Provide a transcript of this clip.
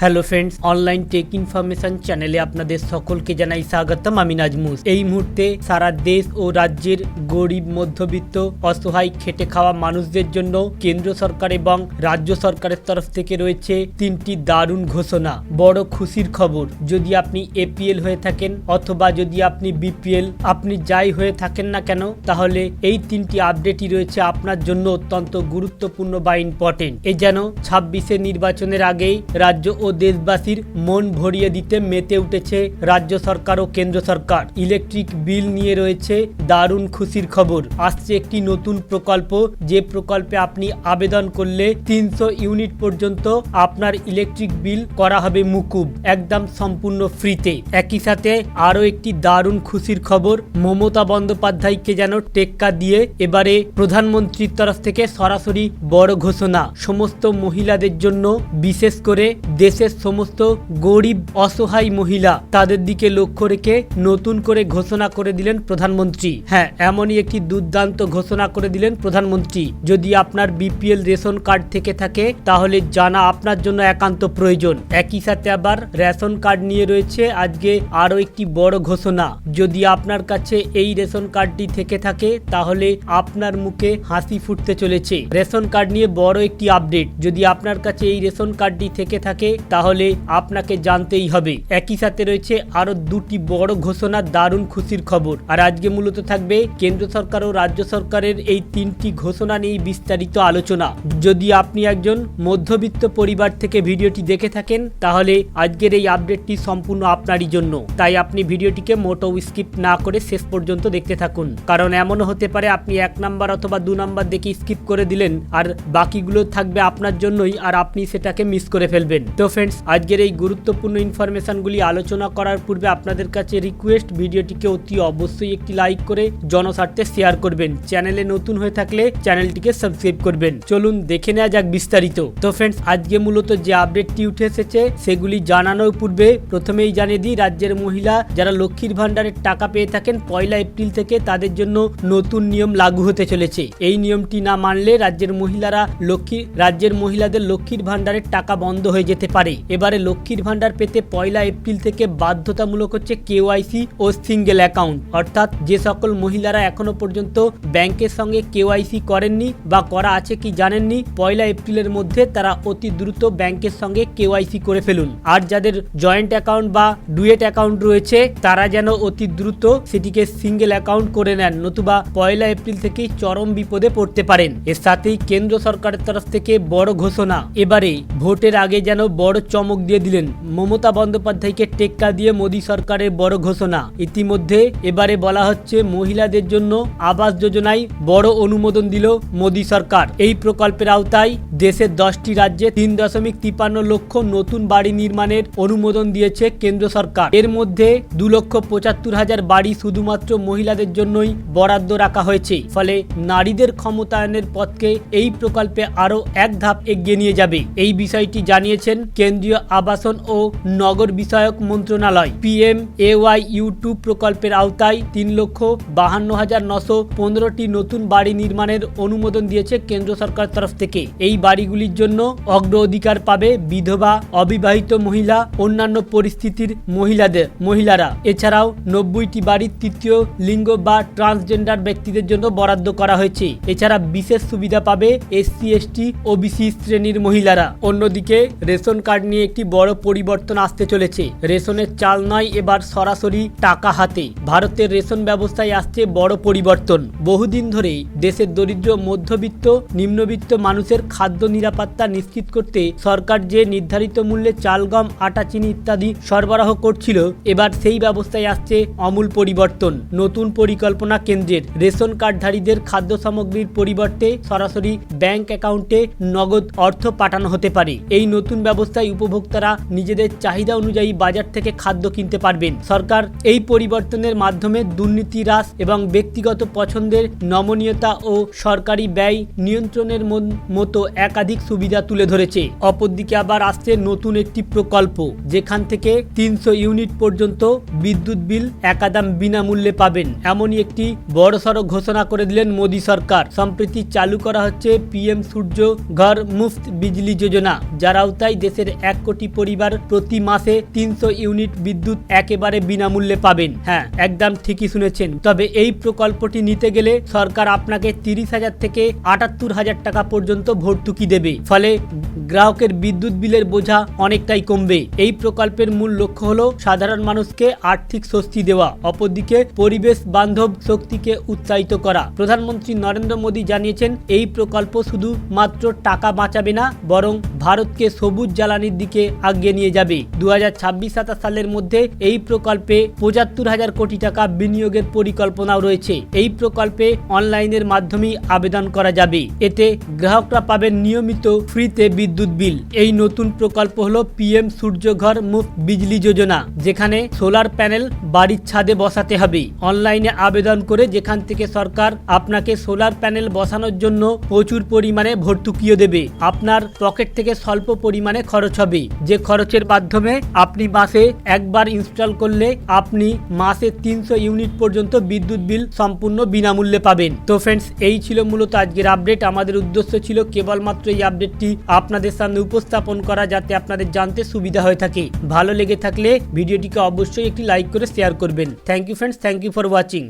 Hello friends online tech information চ্যানেলে আপনাদের সকলকে জানাই স্বাগতম, আমি নাজমুস। এই মুহূর্তে সারা দেশ ও রাজ্যের গরিব, মধ্যবিত্ত, অসহায়, খেটে খাওয়া মানুষদের জন্য কেন্দ্র সরকার এবং রাজ্য সরকারের তরফ থেকে রয়েছে তিনটি দারুণ ঘোষণা। বড় খুশির খবর, যদি আপনি এপিএল হয়ে থাকেন অথবা যদি আপনি বিপিএল আপনি যাই হয়ে থাকেন না কেন, তাহলে এই তিনটি আপডেটই রয়েছে আপনার জন্য অত্যন্ত গুরুত্বপূর্ণ বা ইম্পর্টেন্ট এই যেন ছাব্বিশে নির্বাচনের আগেই রাজ্য ও দেশবাসীর মন ভরিয়ে দিতে মেতে উঠেছে রাজ্য সরকার ও কেন্দ্র সরকার। ইলেকট্রিক বিল নিয়ে রয়েছে দারুণ খুশির খবর। আসছে একটি নতুন প্রকল্প। যে প্রকল্পে আপনি আবেদন করলে তিনশো ইউনিট পর্যন্ত আপনার ইলেকট্রিক বিল করা হবে মুকুব, একদম সম্পূর্ণ ফ্রিতে। একই সাথে আরও একটি দারুণ খুশির খবর, মমতা বন্দ্যোপাধ্যায়কে যেন টেক্কা দিয়ে এবারে প্রধানমন্ত্রীর তরফ থেকে সরাসরি বড় ঘোষণা। সমস্ত মহিলাদের জন্য বিশেষ করে দেশের সমস্ত গরিব, অসহায় মহিলা তাদের দিকে লক্ষ্য রেখে নতুন করে ঘোষণা করে দিলেন প্রধানমন্ত্রী। হ্যাঁ এমনই একটি দুর্দান্ত ঘোষণা করে দিলেন প্রধানমন্ত্রী। যদি আপনার বিপিএল রেশন কার্ড থেকে থাকে, তাহলে জানা আপনার জন্য একান্ত প্রয়োজন। একই সাথে আবার রেশন কার্ড নিয়ে রয়েছে আজকে আরও একটি বড় ঘোষণা। যদি আপনার কাছে এই রেশন কার্ডটি থেকে থাকে, তাহলে আপনার মুখে হাসি ফুটতে চলেছে। রেশন কার্ড নিয়ে বড় একটি আপডেট। যদি আপনার কাছে এই রেশন কার্ডটি থেকে থাকে তাহলে আপনাকে জানতেই হবে। একই সাথে রয়েছে আরও দুটি বড় ঘোষণা, দারুণ খুশির খবর। আর আজকে মূলত থাকবে কেন্দ্র সরকার ও রাজ্য সরকারের এই তিনটি ঘোষণা নিয়ে বিস্তারিত আলোচনা। যদি আপনি একজন মধ্যবিত্ত পরিবার থেকে ভিডিওটি দেখে থাকেন, তাহলে আজকের এই আপডেটটি সম্পূর্ণ আপনারই জন্য। তাই আপনি ভিডিওটিকে মোটো স্কিপ না করে শেষ পর্যন্ত দেখতে থাকুন। কারণ এমনও হতে পারে আপনি এক নাম্বার অথবা দু নাম্বার দেখে স্কিপ করে দিলেন, আর বাকিগুলো থাকবে আপনার জন্যই, আর আপনি সেটাকে মিস করে ফেলবেন। তো ফ্রেন্ডস আজকের এই গুরুত্বপূর্ণ ইনফরমেশনগুলি আলোচনা করার পূর্বে আপনাদের কাছে রিকোয়েস্ট ভিডিওটিকে অতি অবশ্যই একটি লাইক করে জনস্বার্থে শেয়ার করবেন। চ্যানেলে নতুন হয়ে থাকলে চ্যানেলটিকে সাবস্ক্রাইব করবেন। চলুন দেখে নেওয়া যাক বিস্তারিত। তো ফ্রেন্ডস আজকে মূলত যে আপডেটটি উঠে এসেছে, সেগুলি জানানোর পূর্বে প্রথমেই জানিয়ে দিই, রাজ্যের মহিলা যারা লক্ষ্মীর ভাণ্ডারের টাকা পেয়ে থাকেন, পয়লা এপ্রিল থেকে তাদের জন্য নতুন নিয়ম লাগু হতে চলেছে। এই নিয়মটি না মানলে রাজ্যের মহিলারা লক্ষ্মী, রাজ্যের মহিলাদের লক্ষ্মীর ভান্ডারের টাকা বন্ধ হয়ে যেতে পারে। এবারে লক্ষ্মীর ভান্ডার পেতে পয়লা এপ্রিল থেকে বাধ্যতামূলক হচ্ছে কেওয়াইসি ও সিঙ্গেল অ্যাকাউন্ট। অর্থাৎ যে সকল মহিলারা এখনও পর্যন্ত ব্যাংকের সঙ্গে কেওয়াইসি করেননি বা করা আছে কি জানেননি, পয়লা এপ্রিলের মধ্যে তারা অতি দ্রুত ব্যাংকের সঙ্গে কেওয়াইসি করে ফেলুন। আর যাদের জয়েন্ট অ্যাকাউন্ট বা ডুয়েট অ্যাকাউন্ট রয়েছে, তারা যেন অতি দ্রুত সেটিকে সিঙ্গেল অ্যাকাউন্ট করে নেন, নতুবা পয়লা এপ্রিল থেকেই চরম বিপদে পড়তে পারেন। এর সাথেই কেন্দ্র সরকারের তরফ থেকে বড় ঘোষণা। এবারে ভোটের আগে যেন বড় চমক দিয়ে দিলেন। মমতা বন্দ্যোপাধ্যায়কে টেক্কা দিয়ে মোদী সরকারের বড় ঘোষণা। ইতিমধ্যে এবারে বলা হচ্ছে মহিলাদের জন্য আবাস যোজনায় বড় অনুমোদন দিল মোদী সরকার। এই প্রকল্পের আওতায় দেশের দশটি রাজ্যে তিন দশমিক তিপান্ন লক্ষ নতুন বাড়ি নির্মাণের অনুমোদন দিয়েছে কেন্দ্র সরকার। এর মধ্যে দু লক্ষ পঁচাত্তর হাজার বাড়ি শুধুমাত্র মহিলাদের জন্যই বরাদ্দ রাখা হয়েছে। ফলে নারীদের ক্ষমতায়নের পথকে এই প্রকল্পে আরও এক ধাপ এগিয়ে নিয়ে যাবে। এই বিষয়টি জানিয়েছেন কেন্দ্রীয় আবাসন ও নগর বিষয়ক মন্ত্রণালয় পিএম এওয়াই ইউটিউব প্রকল্পের আওতায় তিন লক্ষ বাহান্ন হাজার নশো পনেরোটি নতুন বাড়ি নির্মাণের অনুমোদন দিয়েছে কেন্দ্র সরকার তরফ থেকে। এই বাড়িগুলির জন্য অগ্র অধিকার পাবে বিধবা, অবিবাহিত মহিলা, অন্যান্য পরিস্থিতির মহিলাদের, মহিলারা। এছাড়াও নব্বইটি বাড়ির তৃতীয় লিঙ্গ বা ট্রান্সজেন্ডার ব্যক্তিদের জন্য বরাদ্দ করা হয়েছে। এছাড়া বিশেষ সুবিধা পাবে এসসি, এসটি ও বিসি শ্রেণির মহিলারা। অন্যদিকে রেশন কার্ড নিয়ে একটি বড় পরিবর্তন আসতে চলেছে। রেশনের চাল নয়, এবার সরাসরি টাকা হাতে। ভারতের রেশন ব্যবস্থায় আসছে বড় পরিবর্তন। বহুদিন ধরেই দেশের দরিদ্র, মধ্যবিত্ত, নিম্নবিত্ত মানুষের খাদ্য নিরাপত্তা নিশ্চিত করতে সরকার যে নির্ধারিত মূল্যে চাল, গম, আটা, চিনি ইত্যাদি সরবরাহ করছিল, এবার সেই ব্যবস্থায় আসছে অমূল পরিবর্তন। নতুন পরিকল্পনা কেন্দ্রের রেশন কার্ডধারীদের খাদ্য সামগ্রীর পরিবর্তে সরাসরি ব্যাংক অ্যাকাউন্টে নগদ অর্থ পাঠানো হতে পারে। এই নতুন ব্যবস্থায় উপভোক্তারা নিজেদের চাহিদা অনুযায়ী বাজার থেকে খাদ্য কিনতে পারবেন। সরকার এই পরিবর্তনের মাধ্যমে দুর্নীতি হ্রাস এবং ব্যক্তিগত পছন্দের নমনীয়তা ও সরকারি ব্যয় নিয়ন্ত্রণের মতো একাধিক সুবিধা তুলে ধরেছে। অপরদিকে আবার আসছে নতুন একটি প্রকল্প, যেখান থেকে তিনশো ইউনিট পর্যন্ত বিদ্যুৎ বিল একাদাম বিনামূল্যে পাবেন। এমনই একটি বড়সড় ঘোষণা করে দিলেন মোদী সরকার। সম্প্রতি চালু করা হচ্ছে পিএম সূর্য ঘর মুফত বিজলি যোজনা। যার আওতায় দেশের দেশের এক কোটি পরিবার প্রতি মাসে তিনশো ইউনিট বিদ্যুৎ একেবারে বিনামূল্যে পাবেন। হ্যাঁ একদম ঠিকই শুনেছেন। তবে এই প্রকল্পটি নিতে গেলে সরকার আপনাকে তিরিশ হাজার থেকে আটাত্তর হাজার টাকা পর্যন্ত ভর্তুকি দেবে। ফলে গ্রাহকের বিদ্যুৎ বিলের বোঝা অনেকটাই কমবে। এই প্রকল্পের মূল লক্ষ্য হল সাধারণ মানুষকে আর্থিক স্বস্তি দেওয়া, অপরদিকে পরিবেশ বান্ধব শক্তিকে উৎসাহিত করা। প্রধানমন্ত্রী নরেন্দ্র মোদী জানিয়েছেন, এই প্রকল্প শুধু মাত্র টাকা বাঁচাবে না, বরং ভারতকে সবুজ জ্বালানির দিকে আগিয়ে নিয়ে যাবে। দু হাজার ছাব্বিশ সাতাশ সালের মধ্যে এই প্রকল্পে পঁচাত্তর হাজার কোটি টাকা বিনিয়োগের পরিকল্পনাও রয়েছে। এই প্রকল্পে অনলাইনের মাধ্যমেই আবেদন করা যাবে। এতে গ্রাহকরা পাবেন নিয়মিত ফ্রিতে বিদ্যুৎ বিল। এই নতুন প্রকল্প হলো পিএম সূর্যঘর মুফত বিজলি যোজনা, যেখানে সোলার প্যানেল বাড়ির ছাদে বসাতে হবে। অনলাইনে আবেদন করে যেখান থেকে সরকার আপনাকে সোলার প্যানেল বসানোর জন্য প্রচুর পরিমাণে ভর্তুকিও দেবে। আপনার পকেট থেকে স্বল্প পরিমাণে খরচ হবে। যে খরচের মাধ্যমে আপনি মাসে একবার ইনস্টল করলে আপনি মাসে তিনশো ইউনিট পর্যন্ত বিদ্যুৎ বিল সম্পূর্ণ বিনামূল্যে পাবেন। তো ফ্রেন্ডস এই ছিল মূলত আজকের আপডেট আমাদের উদ্দেশ্য ছিল কেবলমাত্র এই আপডেটটি আপনাদের সামনে উপস্থাপন করা যাতে আপনাদের জানতে সুবিধা হয়ে থাকে। ভালো লেগে থাকলে ভিডিওটিকে অবশ্যই একটি লাইক করে শেয়ার করবেন। Thank you friends thank you for watching